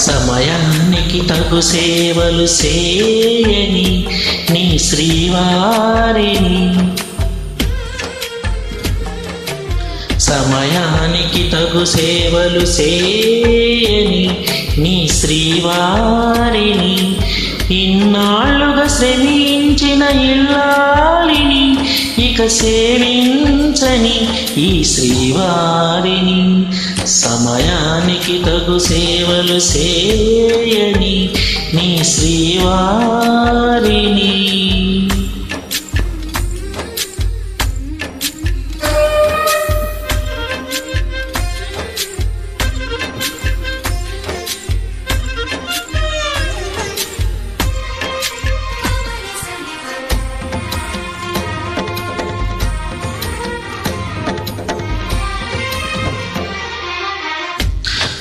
సమయానికి తగు సేవలు చేయని నీ శ్రీవారిని. సమయానికి తగు సేవలు చేయని నీ శ్రీవారిని. ఇన్నాళ్ళుగా శ్రమించిన ఇల్లా ఇక సేవించని ఈ శ్రీవారిని సమయానికి తగు సేవలు చేయని నీ శ్రీవారిని.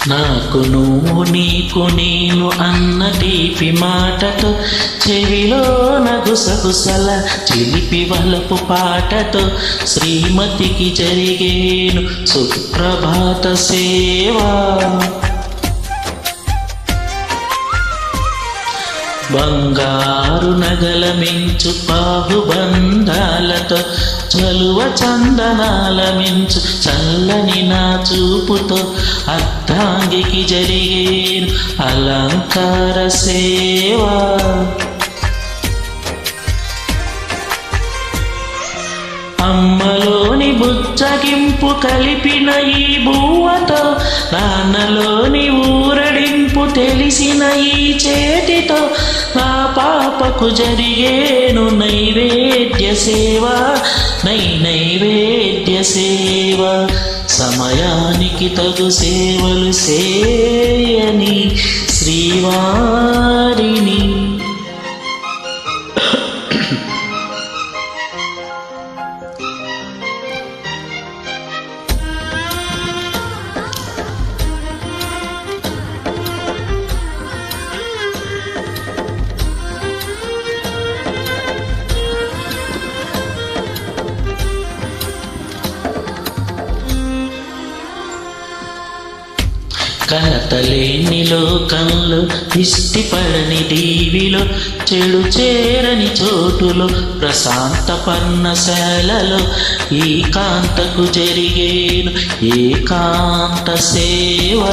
నాకు నువ్వు నీకు నేను అన్న తీపి మాటతో చెవిలో నగుసగుసల చిలిపి వలపు పాటతో శ్రీమతికి జరిగేను సుప్రభాత సేవా. బంగారు నగల మించు పాహుబంధాలతో చలువ చందనాల మించు చల్లని నా చూపుతో అర్ధాంగికి జరిగే అలంకార సేవా. అమ్మలో అమ్మలోని బుచ్చగింపు కలిపిన ఈ బువ్వతో నాన్నలోని ఊరడింపు తెలిసిన ఈ చేతితో నా పాపకు జరిగేను నైవేద్య సేవ నై నైవేద్య సేవ. సమయానికి తగు సేవలు సేయని శ్రీవా కలతలేని లోకంలో ఇష్టిపడని టీవీలో చెడు చేరని చోటులో ప్రశాంత పర్ణశాలలో కాంతకు జరిగేను ఏకాంత సేవ.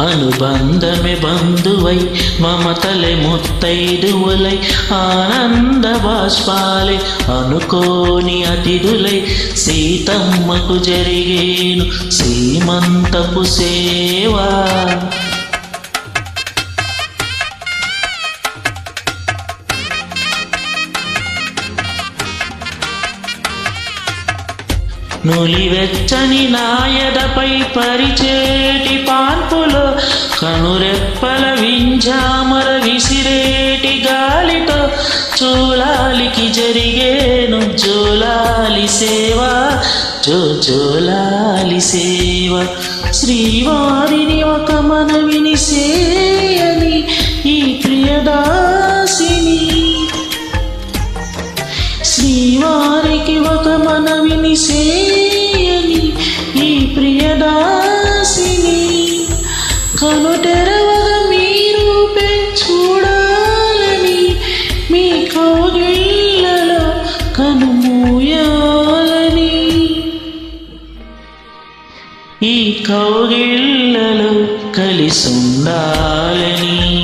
అనుబంధమే బంధువై మమతలే ముత్తైదువులై ఆనంద బాష్పాలే అనుకోని అతిథులై సీతమ్మకు జరిగేను సీమంతపు సేవా నులివెచ్చని నాయదపై పరిచేటి పాన్పులో కనురెప్పల వింజామర విసిరేటి గాలితో చూలాలికి జరిగేను జోలాలి సేవ జో జోలాలి సేవ. శ్రీవారిని ఒక మనవిని సేయని ఈ ప్రియదాసిని. శ్రీవారికి ఒక మనవిని సే కనుటెరవగా మీరు చూడాలని మీ కౌగిళ్ళలో కనుమూయాలని. ఈ కౌగిళ్ళలో కలిసుండాలని